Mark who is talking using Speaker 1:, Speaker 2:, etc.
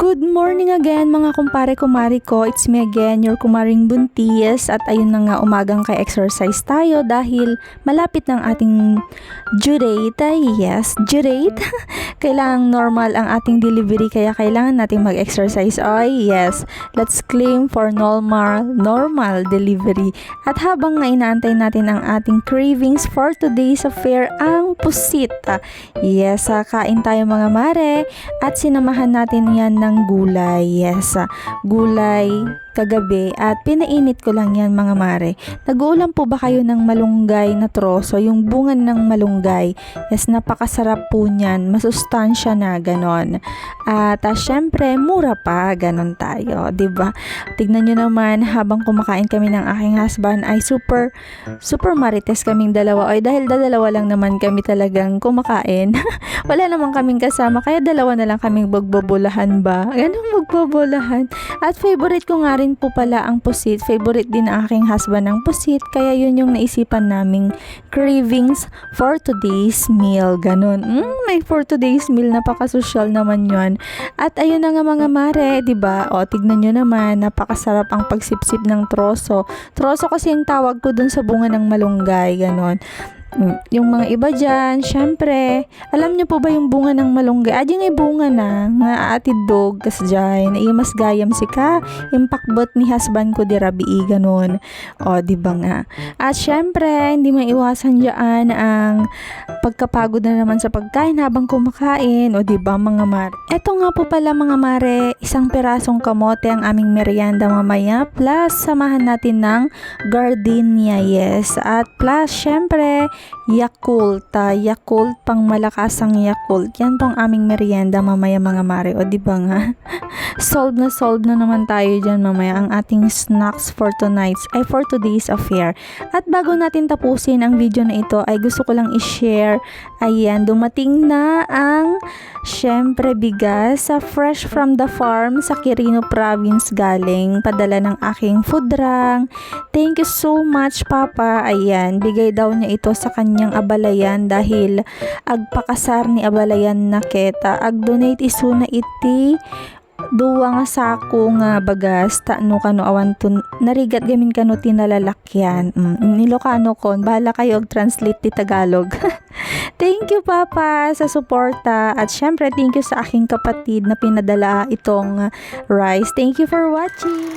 Speaker 1: Good morning again mga kumpare kumari ko. It's me again, your kumaring buntis. At ayun na nga umagang kay exercise tayo dahil malapit ng ating due date. Yes, due date. Kailangang normal ang ating delivery kaya kailangan nating mag-exercise. Ay, yes. Let's claim for normal, normal delivery. At habang nga inaantay natin ang ating cravings for today's affair, ang pusit. Yes, ah, kain tayo mga mare. At sinamahan natin yan ng gulay. Yes, ah, gulay kagabi at pinainit ko lang yan mga mare. Nag-uulam po ba kayo ng malunggay na troso? Yung bunga ng malunggay. Yes, napakasarap po niyan. Masustansya na ganon. At uh, syempre, mura pa. Ganon tayo. ba? Tignan nyo naman habang kumakain kami ng aking husband ay super, super marites kaming dalawa. Ay dahil dalawa lang naman kami talagang kumakain. Wala naman kaming kasama. Kaya dalawa na lang kaming magbobolahan ba? Ganun magbobolahan. At favorite ko nga rin po pala ang pusit. Favorite din ng aking husband ang pusit. Kaya yun yung naisipan naming cravings for today's meal. Ganon. Mm, may for today's meal. Napaka-social naman yun. At ayun na nga mga mare, ba? O tignan nyo naman, napakasarap ang pagsipsip ng troso. Troso kasi yung tawag ko dun sa bunga ng malunggay, ganon. Mm, Yung mga iba dyan, syempre, alam nyo po ba yung bunga ng malunggay? Ah, yung bunga na, nga atid dog, kas dyan, imas gayam si ka, yung pakbot ni husband ko di rabi ganon. O, di ba nga? At syempre, hindi maiwasan dyan ang pagkapagod na naman sa pagkain habang kumakain, o di ba mga mare? Eto nga po pala mga mare, isang pirasong kamote ang aming merienda mamaya, plus samahan natin ng gardenia, yes. At plus, syempre, Yakult, ah, Yakult, pang malakasang Yakult. Yan pong aming merienda mamaya mga mare. O di ba nga? solve na solve na naman tayo dyan mamaya ang ating snacks for tonight's, ay for today's affair. At bago natin tapusin ang video na ito, ay gusto ko lang i-share, ayan, dumating na ang syempre bigas sa fresh from the farm sa Quirino province galing padala ng aking food rank. Thank you so much Papa. Ayan, bigay daw niya ito sa kanyang abalayan dahil agpakasar ni abalayan na keta. Ag donate iso na iti duwa nga sako nga bagas taano kano awan tun narigat gamin kano tinalalakyan mm, nilokano kon bahala kayo og translate ti Tagalog. Thank you papa sa suporta. At syempre thank you sa aking kapatid na pinadala itong rice. Thank you for watching